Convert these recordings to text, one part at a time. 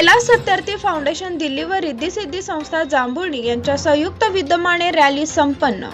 Kailas Satyarthi foundation Delhi व रिद्धी सिद्धी संस्था जांभुळणी यांच्या संयुक्त विद्यमाने रॅली संपन्न.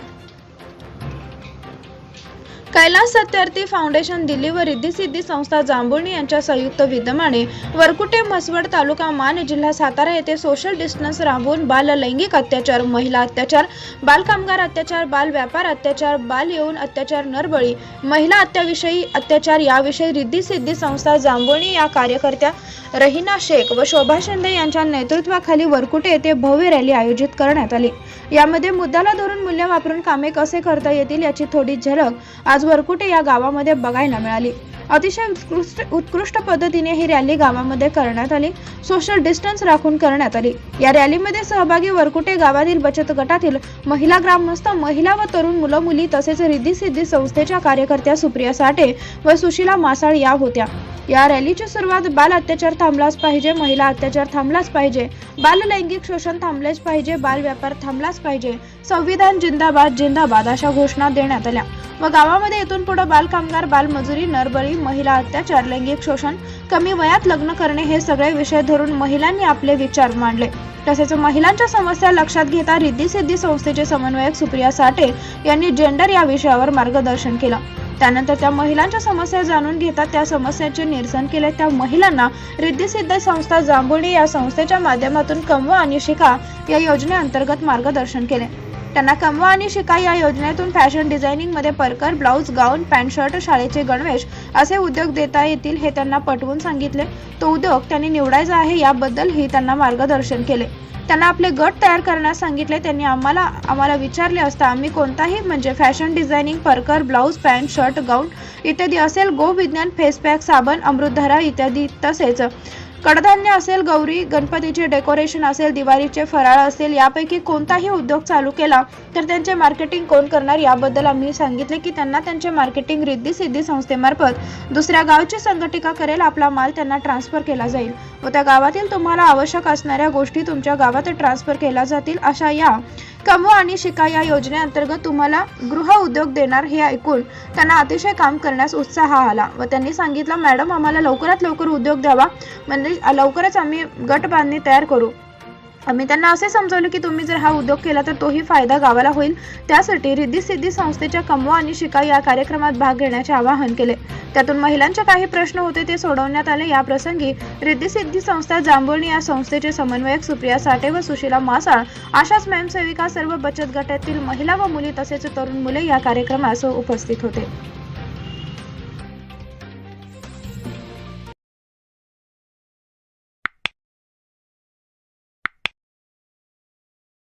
कैलास सत्यार्थी फाउंडेशन दिल्ली व रिद्धी सिद्धी संस्था जांभुळणी यांच्या संयुक्त विद्यमाने वरकुटे म्हसवड तालुका मान जिल्हा सातारा येथे सोशल डिस्टन्स राबवून बाल लैंगिक अत्याचार महिला अत्याचार बाल कामगार अत्याचार बाल व्यापार अत्याचार बाल येऊन अत्याचार नरबळी महिला अत्याविषयी अत्याचार याविषयी रिद्धी सिद्धी संस्था जांभुळणी या कार्यकर्त्या रहिना शेख व शोभा शिंदे यांच्या नेतृत्वाखाली वरकुटे येथे भव्य रॅली आयोजित करण्यात आली. यामध्ये मुद्द्याला धरून मूल्य वापरून कामे कसे करता येतील याची थोडी झलक आज वरकुटे या गावामध्ये बघायला मिळाली. अतिशय उत्कृष्ट उत्कृष्ट पद्धतीने ही रॅली गावामध्ये करण्यात आली. सोशल डिस्टन्स राखून करण्यात आली. या रॅलीमध्ये सहभागी वरकुटे गावातील बचत गटातील महिला ग्रामस्थ महिला व तरुण मुलं मुली तसेच रिद्धी सिद्धी संस्थेच्या कार्यकर्त्या सुप्रिया साठे व सुशीला मासाळ या होत्या. या रॅलीची सुरुवात बाल अत्याचार थांबलाच पाहिजे महिला अत्याचार थांबलाच पाहिजे बाल लैंगिक शोषण थांबलेच पाहिजे बाल व्यापार थांबलाच पाहिजे. संविधान जिंदाबाद जिंदाबाद अशा घोषणा देण्यात आल्या. व गावामध्ये इथून पुढे बालकामगार बालमजुरी नरबळी महिला अत्याचार लैंगिक शोषण कमी वयात लग्न करणे हे सगळे विषय धरून महिलांनी आपले विचार मांडले. तसेच महिलांच्या समस्या लक्षात घेता रिद्धी सिद्धी संस्थेचे समन्वयक सुप्रिया साठे यांनी जेंडर या विषयावर मार्गदर्शन केलं. त्यानंतर त्या महिलांच्या समस्या जाणून घेतात. त्या समस्यांचे निरसन केले. त्या महिलांना रिद्धिसिद्ध संस्था जांभुळी या संस्थेच्या माध्यमातून कमवा आणि शिका या योजनेअंतर्गत मार्गदर्शन केले. त्यांना कमवा आणि शिका या योजनेतून फॅशन डिझायनिंगमध्ये परकर ब्लाऊज गाऊन पॅन्ट शर्ट शाळेचे गणवेश असे उद्योग देता येतील हे त्यांना पटवून सांगितले. तो उद्योग त्यांनी निवडायचा आहे याबद्दलही त्यांना मार्गदर्शन केले. त्यांना आपले गट तयार करण्यास सांगितले. त्यांनी आम्हाला आम्हाला विचारले असता आम्ही कोणताही म्हणजे फॅशन डिझायनिंग परकर ब्लाऊज पॅन्ट शर्ट गाऊन इत्यादी असेल गो विज्ञान फेस पॅक साबण अमृतधारा इत्यादी तसेच कडधान्य असेल गौरी गणपतीचे डेकोरेशन असेल दिवाळीचे फराळ असेल यापैकी कोणताही उद्योग चालू केला तर त्यांचे मार्केटिंग कोण करणार याबद्दल आम्ही सांगितले की त्यांना त्यांचे मार्केटिंग रिद्धी सिद्धी संस्थेमार्फत दुसऱ्या गावची संघटिका करेल आपला माल त्यांना ट्रान्सफर केला जाईल. व त्या गावातील तुम्हाला आवश्यक असणाऱ्या गोष्टी तुमच्या गावात ट्रान्सफर केल्या जातील अशा या कमवा आणि शिका या योजनेअंतर्गत तुम्हाला गृह उद्योग देणार हे ऐकून त्यांना अतिशय काम करण्यास उत्साह आला व त्यांनी सांगितलं मॅडम आम्हाला लवकरात लवकर उद्योग द्यावा. म्हणजे लवकरच आम्ही गट बांधणी तयार करू. आम्ही त्यांना असे समजवले की तुम्ही जर हा उद्योग केला तर तोही फायदा गावाला होईल. त्यासाठी रिद्धी सिद्धी संस्थेच्या कमवा आणि शिका या कार्यक्रमात भाग घेण्याचे आवाहन केले. त्यातून महिलांचे काही प्रश्न होते ते सोडवण्यात आले. या प्रसंगी रिद्धी सिद्धी संस्था जांभुळणी या संस्थेचे समन्वयक सुप्रिया साठे व सुशीला मासाळ अशा स्वयंसेविका सर्व बचत गटातील महिला व मुली तसेच तरुण मुले या कार्यक्रमास उपस्थित होते.